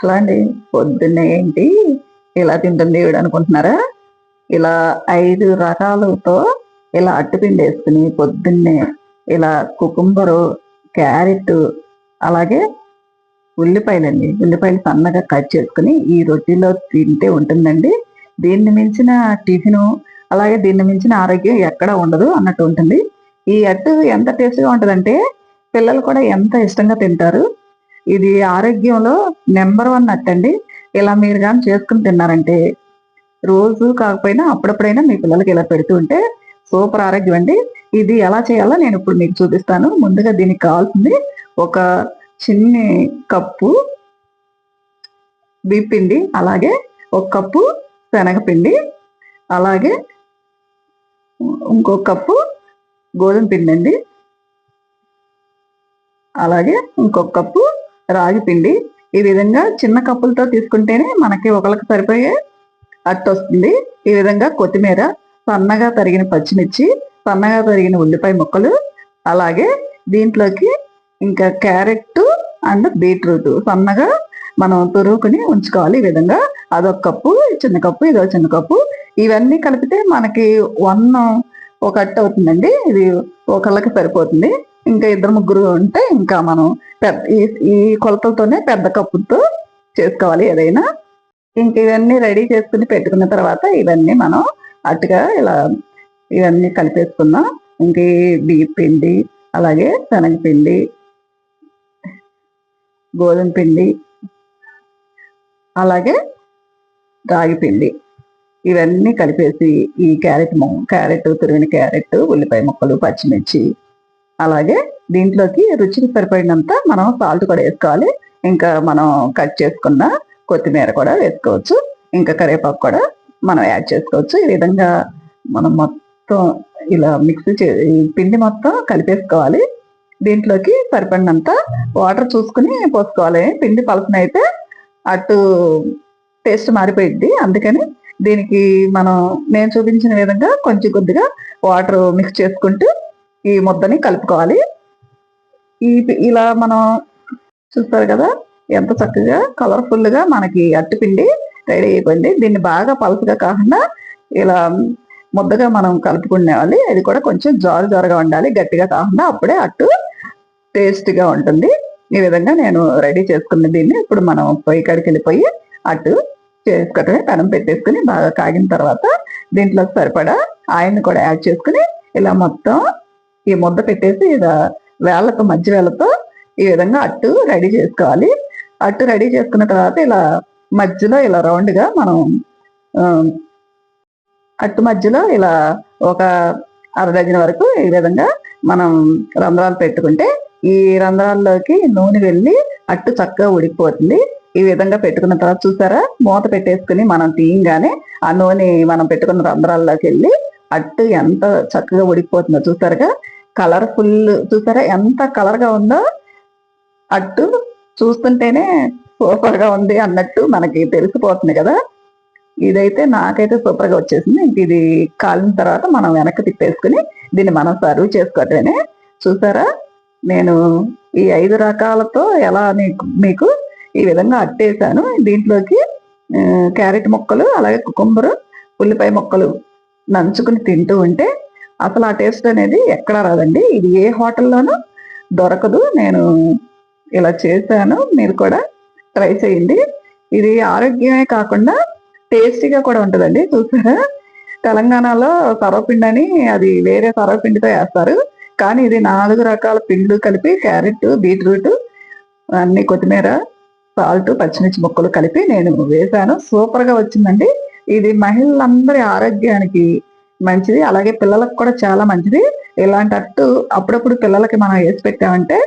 అలా అండి. పొద్దున్నే ఏంటి? ఇలా తింటుంది ఈవిడ అనుకుంటున్నారా? ఇలా ఐదు రకాలతో ఇలా అట్టుపిండి వేసుకుని పొద్దున్నే ఇలా కుకుంబరు క్యారెట్ అలాగే ఉల్లిపాయలండి. ఉల్లిపాయలు సన్నగా కట్ చేసుకుని ఈ రొట్టెలో తింటే ఉంటుందండి. దీన్ని మించిన టిఫిను అలాగే దీన్ని మించిన ఆరోగ్యం ఎక్కడ ఉండదు అన్నట్టు ఉంటుంది. ఈ అట్టు ఎంత టేస్ట్గా ఉంటుందంటే పిల్లలు కూడా ఎంత ఇష్టంగా తింటారు ఇది ఆరోగ్యంలో నెంబర్ వన్ అట్టండి. ఇలా మీరు కానీ చేసుకుని తిన్నారంటే రోజు కాకపోయినా అప్పుడప్పుడైనా మీ పిల్లలకి ఇలా పెడుతూ ఉంటే సూపర్ ఆరోగ్యం అండి. ఇది ఎలా చేయాలో నేను ఇప్పుడు మీకు చూపిస్తాను. ముందుగా దీనికి కావాల్సింది ఒక చిన్ని కప్పు బిపిండి అలాగే ఒక కప్పు శనగపిండి అలాగే ఇంకొక కప్పు గోధుమ పిండి అండి అలాగే ఇంకొక కప్పు రాగి పిండి. ఈ విధంగా చిన్న కప్పులతో తీసుకుంటేనే మనకి ఒకరికి సరిపోయే అట్టు వస్తుంది. ఈ విధంగా కొత్తిమీర సన్నగా తరిగిన పచ్చిమిర్చి సన్నగా తరిగిన ఉల్లిపాయ ముక్కలు అలాగే దీంట్లోకి ఇంకా క్యారెట్ అండ్ బీట్రూట్ సన్నగా మనం తురుకుని ఉంచుకోవాలి. ఈ విధంగా అదొక కప్పు చిన్న కప్పు ఇదో చిన్న కప్పు. ఇవన్నీ కలిపితే మనకి వన్ ఒక అట్టు అవుతుందండి. ఇది ఒకళ్ళకి సరిపోతుంది. ఇంకా ఇద్దరు ముగ్గురు ఉంటే ఇంకా మనం పెద్ద ఈ- ఈ కొలతలతోనే పెద్ద కప్పుతో చేసుకోవాలి ఏదైనా. ఇంక ఇవన్నీ రెడీ చేసుకుని పెట్టుకున్న తర్వాత ఇవన్నీ మనం అట్టుగా ఇలా ఇవన్నీ కలిపేసుకుందాం. ఇంక ఈ బియ్య పిండి అలాగే శనగపిండి గోధుమ పిండి అలాగే రాగి పిండి. ఇవన్నీ కలిపేసి ఈ క్యారెట్ క్యారెట్ తురిమిన క్యారెట్ ఉల్లిపాయ ముక్కలు పచ్చిమిర్చి అలాగే దీంట్లోకి రుచికి సరిపడినంత మనం సాల్ట్ కూడా వేసుకోవాలి. ఇంకా మనం కట్ చేసుకున్న కొత్తిమీర కూడా వేసుకోవచ్చు. ఇంకా కరివేపాకు కూడా మనం యాడ్ చేసుకోవచ్చు. ఈ విధంగా మనం మొత్తం ఇలా మిక్స్ చే పిండి మొత్తం కలిపేసుకోవాలి. దీంట్లోకి సరిపడినంత వాటర్ చూసుకుని పోసుకోవాలి. పిండి పలసనైతే అటు టేస్ట్ మారిపోయింది అందుకని దీనికి మనం నేను చూపించిన విధంగా కొంచెం కొద్దిగా వాటర్ మిక్స్ చేసుకుంటూ ఈ ముద్దని కలుపుకోవాలి. ఈ ఇలా మనం చూస్తారు కదా ఎంత చక్కగా కలర్ఫుల్గా మనకి అట్టుపిండి రెడీ అయిపోయింది. దీన్ని బాగా పలుసుగా కాకుండా ఇలా ముద్దగా మనం కలుపుకునేవాలి. అది కూడా కొంచెం జారు జారుగా ఉండాలి గట్టిగా కాకుండా అప్పుడే అట్టు టేస్ట్గా ఉంటుంది. ఈ విధంగా నేను రెడీ చేసుకున్న దీన్ని ఇప్పుడు మనం పొయ్యి కాడికి వెళ్ళిపోయి అట్టు చేసుకోవటమే పెనం పెట్టేసుకుని బాగా కాగిన తర్వాత దీంట్లో సరిపడా ఆయిల్ని కూడా యాడ్ చేసుకుని ఇలా మొత్తం ఈ ముద్ద పెట్టేసి ఇలా వేళ్ళతో మధ్య వేళ్ళతో ఈ విధంగా అట్టు రెడీ చేసుకోవాలి. అట్టు రెడీ చేసుకున్న తర్వాత ఇలా మధ్యలో ఇలా రౌండ్గా మనం అట్టు మధ్యలో ఇలా ఒక అర డజన్ వరకు ఈ విధంగా మనం రంధ్రాలు పెట్టుకుంటే ఈ రంధ్రాల్లోకి నూనె వెళ్ళి అట్టు చక్కగా ఉడికిపోతుంది ఈ విధంగా పెట్టుకున్న తర్వాత చూసారా? మూత పెట్టేసుకుని మనం తీయంగానే ఆ నూనె మనం పెట్టుకున్న రంధ్రాల్లోకి వెళ్ళి అట్టు ఎంత చక్కగా ఉడికిపోతుందో చూసారుగా? కలర్ఫుల్ చూసారా? ఎంత కలర్గా ఉందో అట్టు చూస్తుంటేనే సూపర్గా ఉంది అన్నట్టు మనకి తెలిసిపోతుంది కదా. ఇదైతే నాకైతే సూపర్గా వచ్చేసింది. ఇంక ఇది కాలిన తర్వాత మనం వెనక్కి తిప్పేసుకుని దీన్ని మనం సర్వ్ చేసుకోవటమే చూసారా? నేను ఈ ఐదు రకాలతో ఎలా నీకు మీకు ఈ విధంగా అట్టేసాను. దీంట్లోకి క్యారెట్ ముక్కలు అలాగే కుకుంబరు ఉల్లిపాయ ముక్కలు నంచుకుని తింటూ ఉంటే అసలు ఆ టేస్ట్ అనేది ఎక్కడా రాదండి. ఇది ఏ హోటల్లోనూ దొరకదు. నేను ఇలా చేశాను. మీరు కూడా ట్రై చేయండి. ఇది ఆరోగ్యమే కాకుండా టేస్టీగా కూడా ఉంటుందండి. చూసారా? తెలంగాణలో సర్వపిండి అని అది వేరే సర్వపిండితో వేస్తారు. కానీ ఇది నాలుగు రకాల పిండ్లు కలిపి క్యారెట్ బీట్రూట్ అన్ని కొత్తిమీర సాల్ట్ పచ్చిమిర్చి ముక్కలు కలిపి నేను వేశాను. సూపర్గా వచ్చిందండి. ఇది మహిళలందరి ఆరోగ్యానికి మంచిది. అలాగే పిల్లలకు కూడా చాలా మంచిది. ఇలాంటి అట్టు అప్పుడప్పుడు పిల్లలకి మనం వేసి పెట్టామంటే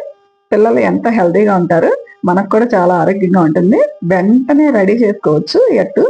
పిల్లలు ఎంత హెల్తీగా ఉంటారు మనకు కూడా చాలా ఆరోగ్యంగా ఉంటుంది. వెంటనే రెడీ చేసుకోవచ్చు. ఈ అట్టు